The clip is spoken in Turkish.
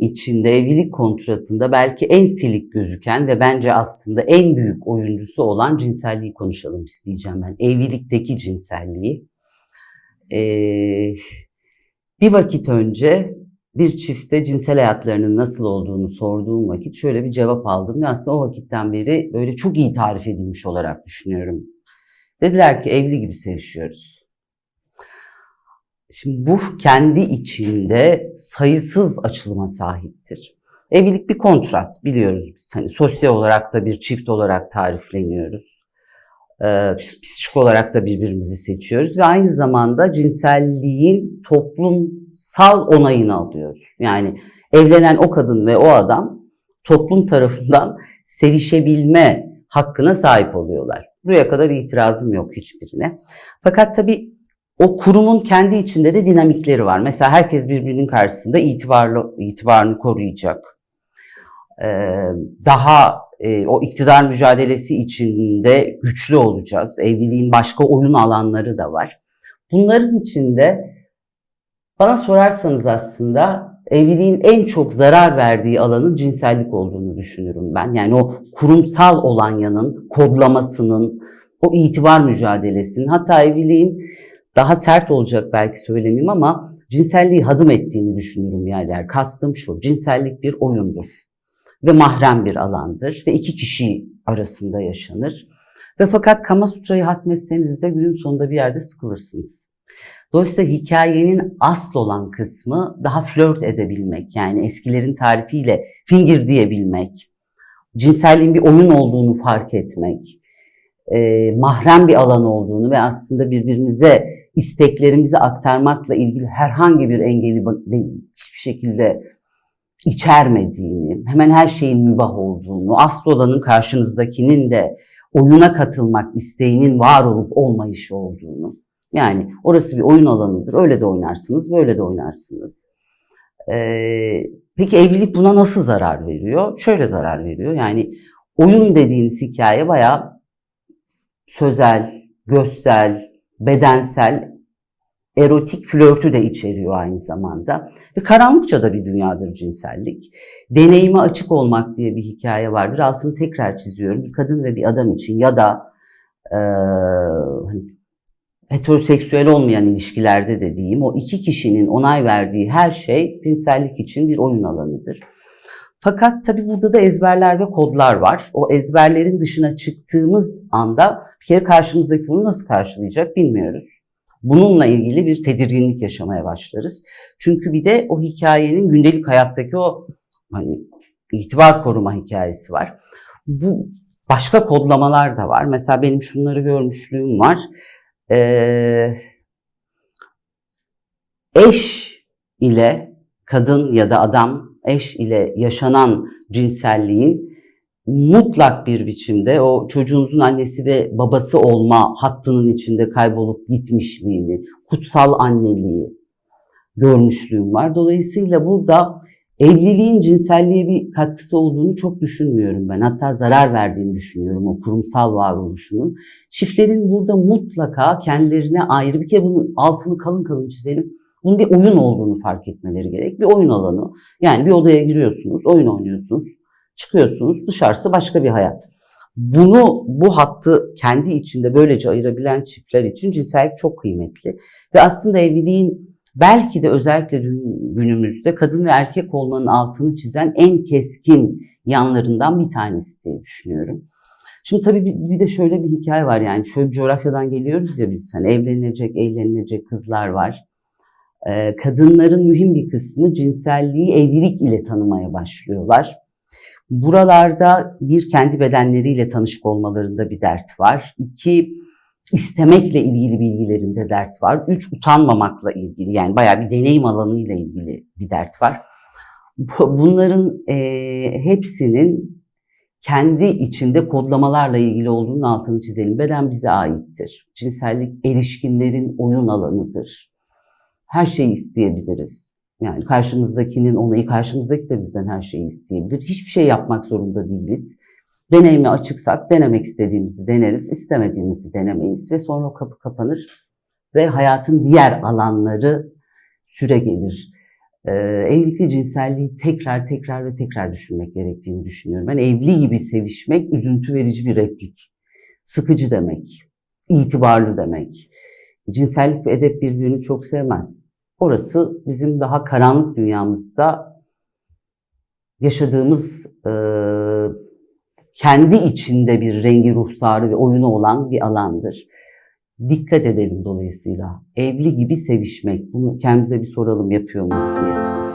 içinde evlilik kontratında belki en silik gözüken ve bence aslında en büyük oyuncusu olan cinselliği konuşalım isteyeceğim ben. Evlilikteki cinselliği. Ee, bir vakit önce bir çifte cinsel hayatlarının nasıl olduğunu sorduğum vakit şöyle bir cevap aldım ve aslında o vakitten beri böyle çok iyi tarif edilmiş olarak düşünüyorum. Dediler ki evli gibi sevişiyoruz. Şimdi bu kendi içinde sayısız açılıma sahiptir. Evlilik bir kontrat biliyoruz biz. Hani sosyal olarak da bir çift olarak tarifleniyoruz. Ee, psikolojik olarak da birbirimizi seçiyoruz ve aynı zamanda cinselliğin toplumsal onayını alıyoruz. Yani evlenen o kadın ve o adam toplum tarafından sevişebilme hakkına sahip oluyorlar. Buraya kadar itirazım yok hiçbirine. Fakat tabii o kurumun kendi içinde de dinamikleri var. Mesela herkes birbirinin karşısında itibarlı itibarını koruyacak. Ee, daha e, o iktidar mücadelesi içinde güçlü olacağız. Evliliğin başka oyun alanları da var. Bunların içinde bana sorarsanız aslında evliliğin en çok zarar verdiği alanın cinsellik olduğunu düşünürüm ben. Yani o kurumsal olan yanın, kodlamasının, o itibar mücadelesinin, hatta evliliğin daha sert olacak belki söylemeyeyim ama cinselliği hadım ettiğini düşünürüm yerler. Kastım şu, cinsellik bir oyundur ve mahrem bir alandır ve iki kişi arasında yaşanır. Ve fakat Kama Sutra'yı hatmetseniz de günün sonunda bir yerde sıkılırsınız. Dolayısıyla hikayenin asıl olan kısmı daha flört edebilmek. Yani eskilerin tarifiyle fingir diyebilmek. Cinselliğin bir oyun olduğunu fark etmek. E, mahrem bir alan olduğunu ve aslında birbirimize isteklerimizi aktarmakla ilgili herhangi bir engeli hiçbir şekilde içermediğini, hemen her şeyin mübah olduğunu, asıl olanın karşınızdakinin de oyuna katılmak isteğinin var olup olmayışı olduğunu. Yani orası bir oyun alanıdır. Öyle de oynarsınız, böyle de oynarsınız. Ee, peki evlilik buna nasıl zarar veriyor? Şöyle zarar veriyor. Yani oyun dediğiniz hikaye bayağı sözel, görsel, bedensel, erotik flörtü de içeriyor aynı zamanda. Ve karanlıkça da bir dünyadır cinsellik. Deneyime açık olmak diye bir hikaye vardır. Altını tekrar çiziyorum. Bir kadın ve bir adam için ya da e, hani heteroseksüel olmayan ilişkilerde de diyeyim o iki kişinin onay verdiği her şey cinsellik için bir oyun alanıdır. Fakat tabii burada da ezberler ve kodlar var. O ezberlerin dışına çıktığımız anda bir kere karşımızdaki bunu nasıl karşılayacak bilmiyoruz. Bununla ilgili bir tedirginlik yaşamaya başlarız. Çünkü bir de o hikayenin gündelik hayattaki o hani itibar koruma hikayesi var. Bu başka kodlamalar da var. Mesela benim şunları görmüşlüğüm var. Ee, eş ile kadın ya da adam eş ile yaşanan cinselliğin mutlak bir biçimde o çocuğunuzun annesi ve babası olma hattının içinde kaybolup gitmişliğini, kutsal anneliği görmüşlüğüm var. Dolayısıyla burada evliliğin cinselliğe bir katkısı olduğunu çok düşünmüyorum ben. Hatta zarar verdiğini düşünüyorum o kurumsal varoluşunun. Çiftlerin burada mutlaka kendilerine ayrı bir kere bunun altını kalın kalın çizelim. Bunun bir oyun olduğunu fark etmeleri gerek. Bir oyun alanı. Yani bir odaya giriyorsunuz, oyun oynuyorsunuz çıkıyorsunuz dışarısı başka bir hayat. Bunu bu hattı kendi içinde böylece ayırabilen çiftler için cinsellik çok kıymetli. Ve aslında evliliğin belki de özellikle günümüzde kadın ve erkek olmanın altını çizen en keskin yanlarından bir tanesi diye düşünüyorum. Şimdi tabii bir de şöyle bir hikaye var yani şöyle bir coğrafyadan geliyoruz ya biz hani evlenilecek, eğlenilecek kızlar var. Ee, kadınların mühim bir kısmı cinselliği evlilik ile tanımaya başlıyorlar. Buralarda bir kendi bedenleriyle tanışık olmalarında bir dert var. İki istemekle ilgili bilgilerinde dert var. Üç utanmamakla ilgili yani bayağı bir deneyim alanıyla ilgili bir dert var. Bunların e, hepsinin kendi içinde kodlamalarla ilgili olduğunun altını çizelim. Beden bize aittir. Cinsellik erişkinlerin oyun alanıdır. Her şeyi isteyebiliriz. Yani karşımızdakinin onayı, karşımızdaki de bizden her şeyi isteyebilir. Hiçbir şey yapmak zorunda değiliz. Deneyime açıksak denemek istediğimizi deneriz, istemediğimizi denemeyiz ve sonra o kapı kapanır ve hayatın diğer alanları süre gelir. e, evlilikte cinselliği tekrar tekrar ve tekrar düşünmek gerektiğini düşünüyorum. Ben evli gibi sevişmek üzüntü verici bir replik. Sıkıcı demek, itibarlı demek. Cinsellik ve edep birbirini çok sevmez. Orası bizim daha karanlık dünyamızda yaşadığımız e, kendi içinde bir rengi ruhsarı ve oyunu olan bir alandır. Dikkat edelim dolayısıyla. Evli gibi sevişmek. Bunu kendimize bir soralım yapıyor muyuz diye.